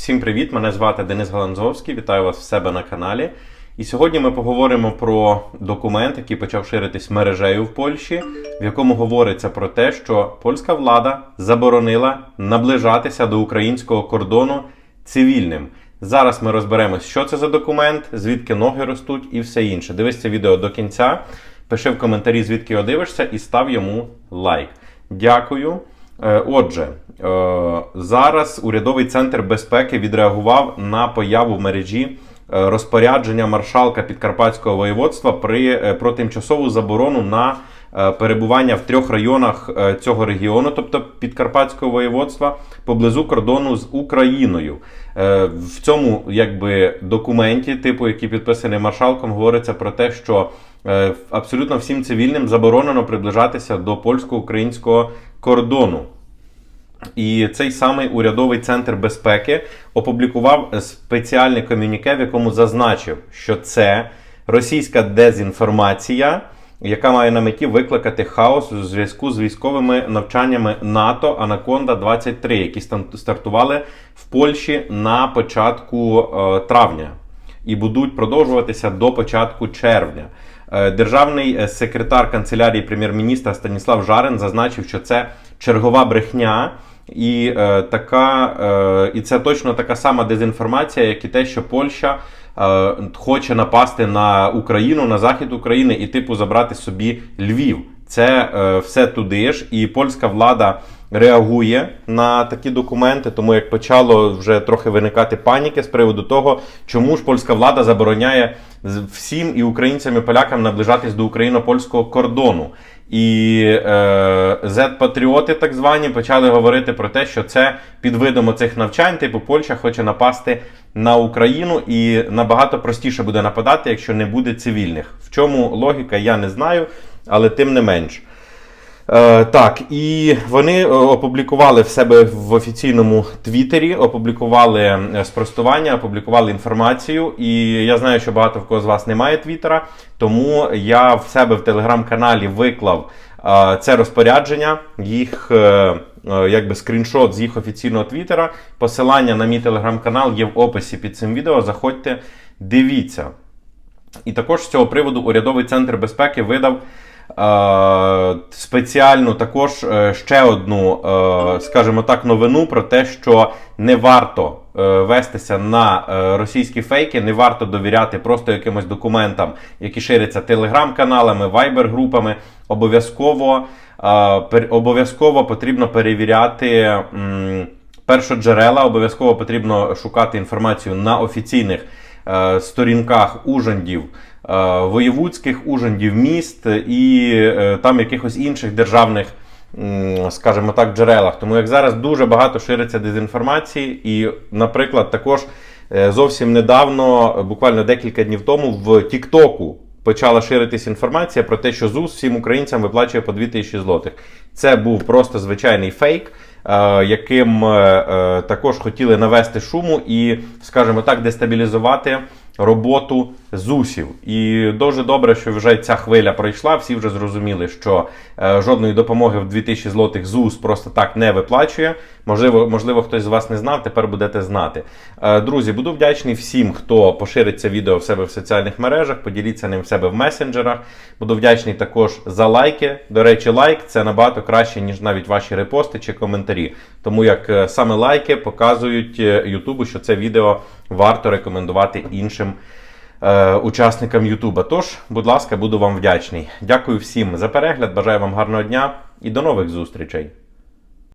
Всім привіт! Мене звати Денис Галанзовський. Вітаю вас в себе на каналі. І сьогодні ми поговоримо про документ, який почав ширитись мережею в Польщі, в якому говориться про те, що польська влада заборонила наближатися до українського кордону цивільним. Зараз ми розберемось, що це за документ, звідки ноги ростуть і все інше. Дивись це відео до кінця. Пиши в коментарі, звідки його дивишся, і став йому лайк. Дякую. Е, Отже, е, зараз урядовий центр безпеки відреагував на появу в мережі е, розпорядження маршалка Підкарпатського воєводства при, про тимчасову заборону на перебування в трьох районах цього регіону, тобто Підкарпатського воєводства, поблизу кордону з Україною. В цьому якби документі, типу, який підписаний маршалком, говориться про те, що абсолютно всім цивільним заборонено приближатися до польсько-українського кордону. І цей самий урядовий центр безпеки опублікував спеціальне комюніке, в якому зазначив, що це російська дезінформація, яка має на меті викликати хаос у зв'язку з військовими навчаннями НАТО Анаконда 23 які стартували в Польщі на початку е, травня і будуть продовжуватися до початку червня. Е, Державний е, секретар канцелярії прем'єр-міністра Станіслав Жарин зазначив, що це чергова брехня. І е, така, е, і це точно така сама дезінформація, як і те, що Польща е, хоче напасти на Україну, на захід України і типу забрати собі Львів. Це е, все туди ж, і польська влада реагує на такі документи, тому як почало вже трохи виникати паніки з приводу того, чому ж польська влада забороняє всім і українцям і полякам наближатись до україно-польського кордону. І е, Z-патріоти, так звані, почали говорити про те, що це під видом цих навчань, типу Польща хоче напасти на Україну і набагато простіше буде нападати, якщо не буде цивільних. В чому логіка, я не знаю, але тим не менш. Е, так, і вони е, опублікували в себе в офіційному твіттері, опублікували е, спростування, опублікували інформацію. І я знаю, що багато в кого з вас немає твіттера, тому я в себе в телеграм-каналі виклав е, це розпорядження, їх е, е, якби скріншот з їх офіційного твіттера. Посилання на мій телеграм-канал є в описі під цим відео. Заходьте, дивіться. І також з цього приводу урядовий центр безпеки видав спеціальну також е, ще одну, е, скажімо так, новину про те, що не варто е, вестися на е, російські фейки, не варто довіряти просто якимось документам, які ширяться телеграм-каналами, вайбер-групами. Обов'язково, е, обов'язково потрібно перевіряти. Першоджерела обов'язково потрібно шукати інформацію на офіційних е, сторінках ужандів, е, воєвудських ужандів міст і е, там якихось інших державних, скажімо так, джерелах. Тому як зараз дуже багато шириться дезінформації, і, наприклад, також е, зовсім недавно, е, буквально декілька днів тому, в Тіктоку почала ширитись інформація про те, що ЗУС всім українцям виплачує по 2000 злотих. Це був просто звичайний фейк. Е, Яким е, е, також хотіли навести шуму і, скажімо так, дестабілізувати роботу ЗУСів. І дуже добре, що вже ця хвиля пройшла. Всі вже зрозуміли, що жодної допомоги в 2000 злотих ЗУС просто так не виплачує. Можливо, можливо, хтось з вас не знав, тепер будете знати. Е, Друзі, буду вдячний всім, хто поширить це відео в себе в соціальних мережах, поділіться ним в себе в месенджерах. Буду вдячний також за лайки. До речі, лайк це набагато краще, ніж навіть ваші репости чи коментарі. Тому як е, саме лайки показують е, Ютубу, що це відео варто рекомендувати іншим учасникам Ютуба. Тож, будь ласка, буду вам вдячний. Дякую всім за перегляд, бажаю вам гарного дня і до нових зустрічей.